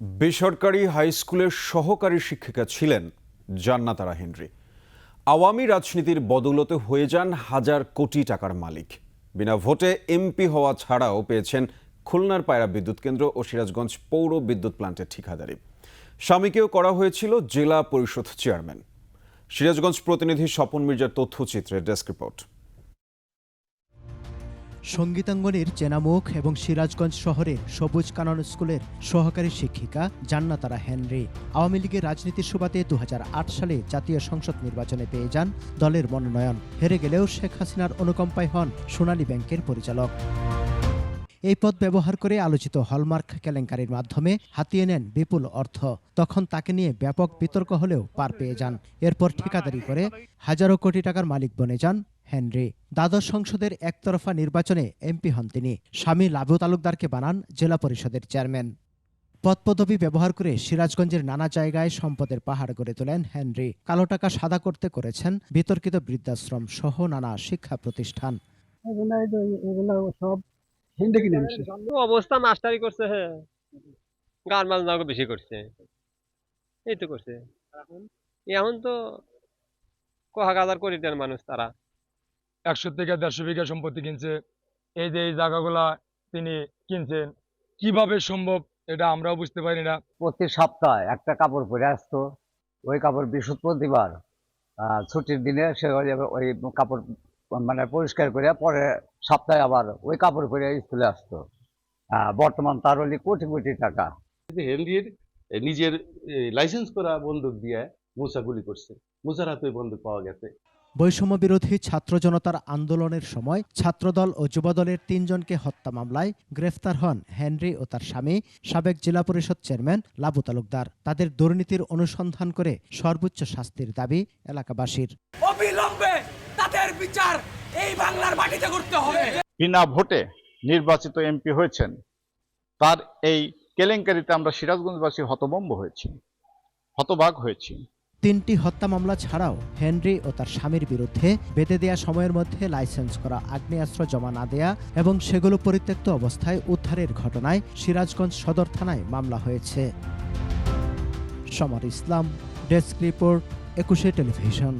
বেসরকারি হাই স্কুলের সহকারী শিক্ষিকা ছিলেন জান্নাতারা হেনরি। আওয়ামী রাজনীতির বদৌলতে হয়ে যান হাজার কোটি টাকার মালিক। বিনা ভোটে এমপি হওয়া ছাড়াও পেয়েছেন খুলনার পায়রা বিদ্যুৎ কেন্দ্র ও সিরাজগঞ্জ পৌর বিদ্যুৎ প্ল্যান্টের ঠিকাদারি। স্বামীকেও করা হয়েছিল জেলা পরিষদ চেয়ারম্যান। সিরাজগঞ্জ প্রতিনিধি স্বপন মির্জার তথ্যচিত্রে ডেস্ক রিপোর্ট। সঙ্গীতাঙ্গনের চেনামুখ এবং সিরাজগঞ্জ শহরের সবুজ কানন স্কুলের সহকারী শিক্ষিকা জান্নাতারা হেনরি। আওয়ামী লীগের রাজনীতির সুবাদে দু সালে জাতীয় সংসদ নির্বাচনে পেয়ে যান দলের মনোনয়ন। হেরে গেলেও শেখ হাসিনার অনুকম্পায় হন সোনালী ব্যাংকের পরিচালক। এই পদ ব্যবহার করে আলোচিত হলমার্ক কেলেঙ্কারির মাধ্যমে হাতিয়ে নেন বিপুল অর্থ। তখন তাকে নিয়ে ব্যাপক বিতর্ক হলেও পার পেয়ে যান। এরপর ঠিকাদারি করে হাজারো কোটি টাকার মালিক বনে যান হেনরি। দ্বাদশ সংসদের একতরফা নির্বাচনে এমপি হন তিনি। স্বামী লাভু তালুকদারকে বানান জেলা পরিষদের চেয়ারম্যান। পদপদবি ব্যবহার করে সিরাজগঞ্জের নানা জায়গায় সম্পদের পাহাড় গড়ে তোলেন হেনরি। কালো টাকা সাদা করতে করেছেন বিতর্কিত বৃদ্ধাশ্রম সহ নানা শিক্ষা প্রতিষ্ঠান। এগুলো সব হিন্দি কিনে আনছে অবস্থা মাস্টারি করছে হ্যাঁ। গান বাজনা বেশি করছে। এই তো করছে। এখন? তো মানুষ তারা। একশো থেকে দেড়শো বিঘা সম্পত্তি কিনছে। এই যে এই জায়গাগুলা তিনি কিনছেন কীভাবে সম্ভব এটা আমরাও বুঝতে পারি না। প্রতি সপ্তাহে একটা কাপড় পরে আসতো ওই কাপড় বৃহস্পতিবার ছুটির দিনে সে ওই কাপড় মানে পরিষ্কার করে পরে সপ্তাহে আবার ওই কাপড় পরে স্কুলে আসতো। আহ, বর্তমান তার হলি কোটি কোটি টাকা। হেনরির নিজের লাইসেন্স করা বন্দুক দিয়ে মুসা গুলি করছে। মুসার হাতে ওই বন্দুক পাওয়া গেছে। বৈষম্য বিরোধী ছাত্র জনতার আন্দোলনের সময় ছাত্রদল ও যুবদলের তিনজনকে হত্যা মামলায় গ্রেফতার হন হেনরি ও তার স্বামী সাবেক জেলা পরিষদ চেয়ারম্যান লাবু তালুকদার। তাদের দুর্নীতির অনুসন্ধান করে সর্বোচ্চ শাস্তির দাবি এলাকাবাসীর। অবিলম্বে তাদের বিচার এই বাংলার মাটিতে করতে হবে। বিনা ভোটে নির্বাচিত এমপি হয়েছেন। তার এই কেলেঙ্কারিতে আমরা সিরাজগঞ্জবাসী হতবম্ব হয়েছি হতবাক হয়েছি। তিনটি হত্যা মামলা ছাড়াও হেনরি ও তার স্বামীর বিরুদ্ধে বেঁধে দেয়া সময়ের মধ্যে লাইসেন্স করা আগ্নেয়াস্ত্র জমা না দেয়া এবং সেগুলো পরিত্যক্ত অবস্থায় উদ্ধারের ঘটনায় সিরাজগঞ্জ সদর থানায় মামলা হয়েছে। Samar Islam desk report Ekushey television.